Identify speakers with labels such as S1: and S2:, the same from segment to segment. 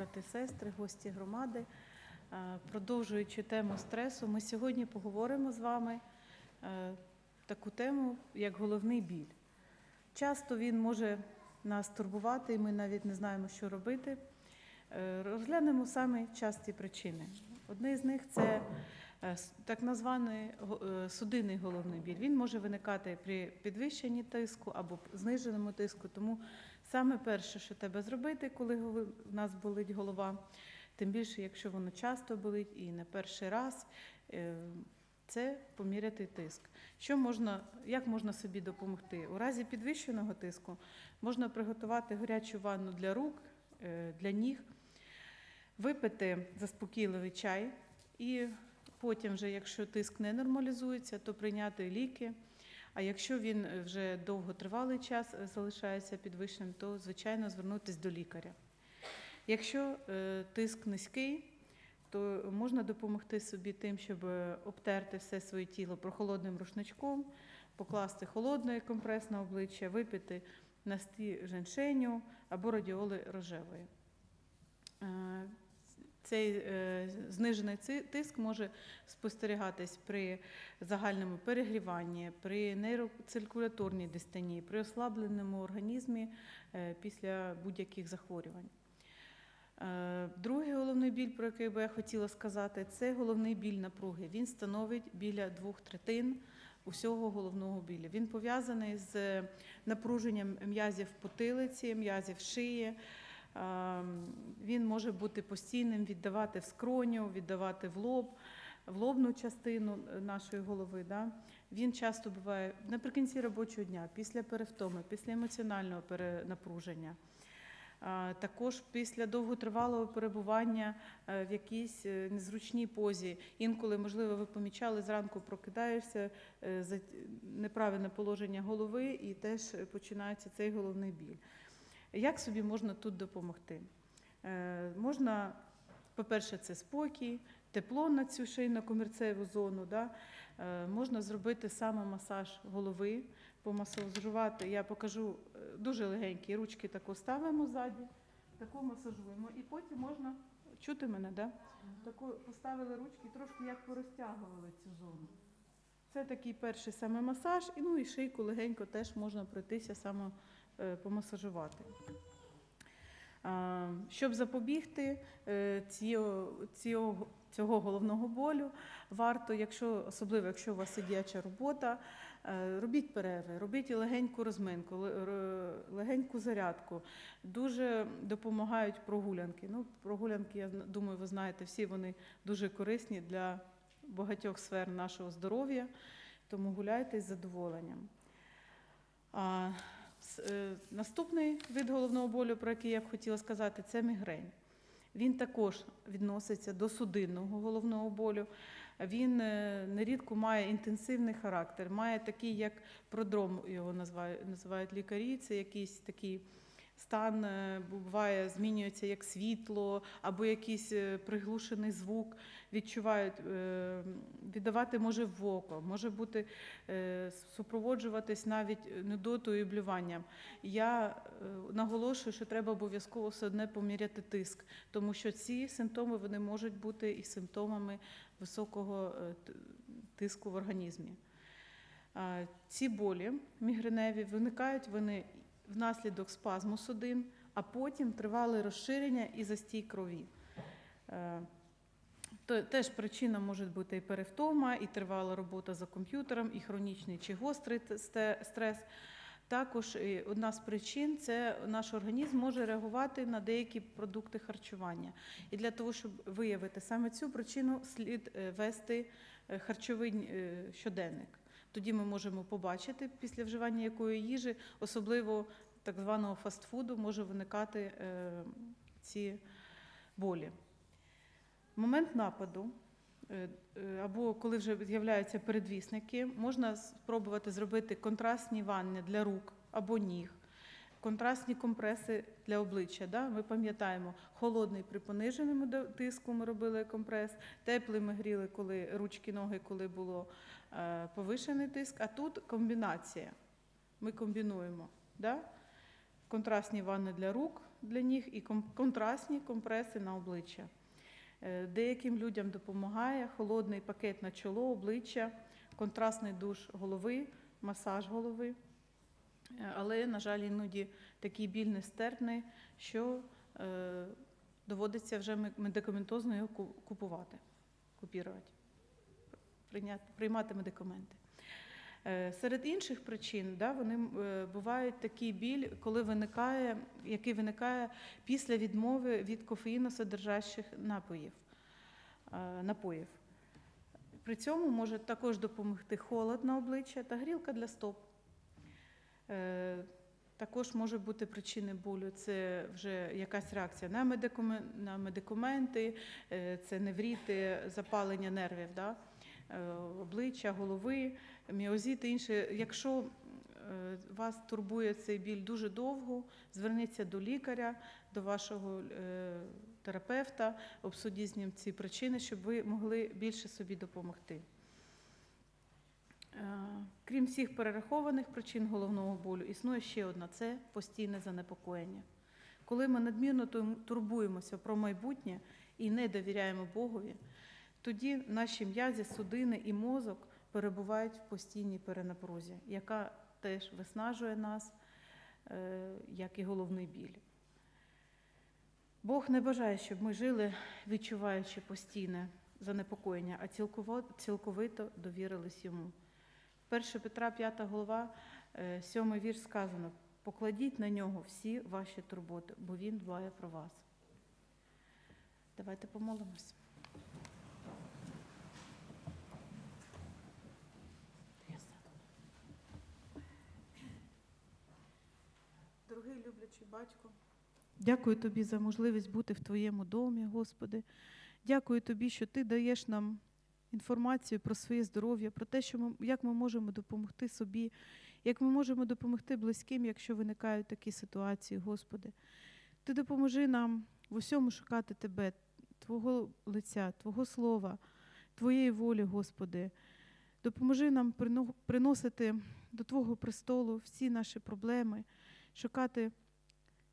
S1: брати, сестри, гості громади. Е, Продовжуючи тему стресу, ми сьогодні поговоримо з вами е, таку тему, як головний біль. Часто він може нас турбувати, і ми навіть не знаємо, що робити. Е, Розглянемо саме часті причини. Одне з них це так названий судинний головний біль. Він може виникати при підвищенні тиску або зниженому тиску. Тому саме перше, що треба зробити, коли в нас болить голова, тим більше, якщо воно часто болить і не перший раз, е, це поміряти тиск. Що можна, як можна собі допомогти? У разі підвищеного тиску можна приготувати гарячу ванну для рук, е, для ніг, випити заспокійливий чай і потім, вже, якщо тиск не нормалізується, то прийняти ліки. А якщо він е, вже довготривалий час е, залишається підвищеним, то звичайно звернутися до лікаря. Якщо е, тиск низький, то можна допомогти собі тим, щоб обтерти все своє тіло прохолодним рушничком, покласти холодний компрес на обличчя, випити насті женшеню або радіоли рожевої. Цей е, знижений тиск може спостерігатись при загальному перегріванні, при нейроциркуляторній дистонії, при ослабленому організмі е, після будь-яких захворювань. Е, Другий головний біль, про який би я хотіла сказати, це головний біль напруги. Він становить біля двох третин усього головного біля. Він пов'язаний з напруженням м'язів потилиці, м'язів шиї. Е, Він може бути постійним, віддавати в скроню, віддавати в лоб, в лобну частину нашої голови. Да? Він часто буває наприкінці робочого дня, після перевтоми, після емоціонального перенапруження. Також після довготривалого перебування е, в якійсь е, незручній позі. Інколи, можливо, ви помічали, зранку прокидаєшся, е, за- неправильне положення голови і теж починається цей головний біль. Як собі можна тут допомогти? Е, Можна, по-перше, це спокій, тепло на цю шийно-комірцеву зону. Да? Е, Можна зробити самомасаж голови, помасажувати. Я покажу е, дуже легенькі ручки тако ставимо ззаді, тако масажуємо. І потім можна чути мене, да? тако поставили ручки, трошки як порозтягували цю зону. Це такий перший саме масаж, і ну і шийку легенько теж можна пройтися саме е, помасажувати. Щоб запобігти е, цього головного болю, варто, якщо, особливо якщо у вас сидяча робота, е, робіть перерви, робіть легеньку розминку, легеньку зарядку. Дуже допомагають прогулянки. Ну, прогулянки, я думаю, ви знаєте, всі вони дуже корисні для багатьох сфер нашого здоров'я, тому гуляйте з задоволенням. А, е, Наступний вид головного болю, про який я б хотіла сказати, це мігрень. Він також відноситься до судинного головного болю. Він е, нерідко має інтенсивний характер, має такий, як продром його називають, називають лікарі. Це якийсь такий стан, е, буває, змінюється як світло або якийсь е, приглушений звук. Відчувають, е, віддавати може в око, може бути супроводжуватись навіть нудотою і блюванням. Я наголошую, що треба обов'язково все одне поміряти тиск, тому що ці симптоми вони можуть бути і симптомами високого тиску в організмі. Ці болі мігреневі виникають вони внаслідок спазму судин, а потім тривале розширення і застій крові. Е, теж причина може бути і перевтома, і тривала робота за комп'ютером, і хронічний чи гострий стрес. Також одна з причин це наш організм може реагувати на деякі продукти харчування. І для того, щоб виявити саме цю причину, слід е, вести е, харчовий е, щоденник. Тоді ми можемо побачити після вживання якої їжі, особливо так званого фастфуду, може виникати е, ці болі. Момент нападу е, е, або коли вже з'являються передвісники, можна спробувати зробити контрастні ванни для рук або ніг, контрастні компреси для обличчя. Да? Ми пам'ятаємо, холодний при пониженому тиску ми робили компрес, теплий ми гріли, коли ручки, ноги, коли було повишений тиск, а тут комбінація. Ми комбінуємо. Да? Контрастні ванни для рук, для них і контрастні компреси на обличчя. Е, Деяким людям допомагає холодний пакет на чоло, обличчя, контрастний душ голови, масаж голови. Е, Але, на жаль, іноді такий біль нестерпний, що е, доводиться вже медикаментозно його купувати, купірувати, прийняти, приймати медикаменти. Е, Серед інших причин да, вони е, бувають такий біль, коли виникає, який виникає після відмови від кофеїносодержащих напоїв. е, напоїв. При цьому може також допомогти холод на обличчя та грілка для стоп. Також може бути причини болю. Це вже якась реакція на, медикамен- на медикаменти, це невріти, запалення нервів, да? Е, обличчя, голови, міозіт і інше. Якщо е, вас турбує цей біль дуже довго, зверніться до лікаря, до вашого е, терапевта, обсудіть з ним ці причини, щоб ви могли більше собі допомогти. Крім всіх перерахованих причин головного болю, існує ще одна це постійне занепокоєння. Коли ми надмірно турбуємося про майбутнє і не довіряємо Богові, тоді наші м'язі, судини і мозок перебувають в постійній перенапрузі, яка теж виснажує нас, е, як і головний біль. Бог не бажає, щоб ми жили, відчуваючи постійне занепокоєння, а цілковито довірились йому. 1 Петра, 5 глава, 7 вірш сказано: покладіть на нього всі ваші турботи, бо він дбає про вас. Давайте помолимось. Люблячий батько, дякую тобі за можливість бути в твоєму домі, Господи. Дякую тобі, що ти даєш нам інформацію про своє здоров'я, про те, що ми, як ми можемо допомогти собі, як ми можемо допомогти близьким, якщо виникають такі ситуації, Господи. Ти допоможи нам в усьому шукати Тебе, Твого лиця, Твого слова, Твоєї волі, Господи. Допоможи нам приносити до Твого престолу всі наші проблеми, шукати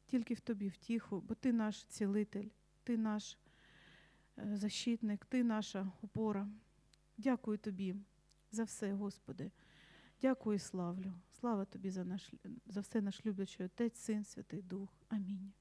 S1: тільки в Тобі втіху, бо Ти наш цілитель, Ти наш е, защитник, Ти наша опора. Дякую Тобі за все, Господи. Дякую і славлю. Слава Тобі за, наш, за все наш люблячий Отець, Син, Святий Дух. Амінь.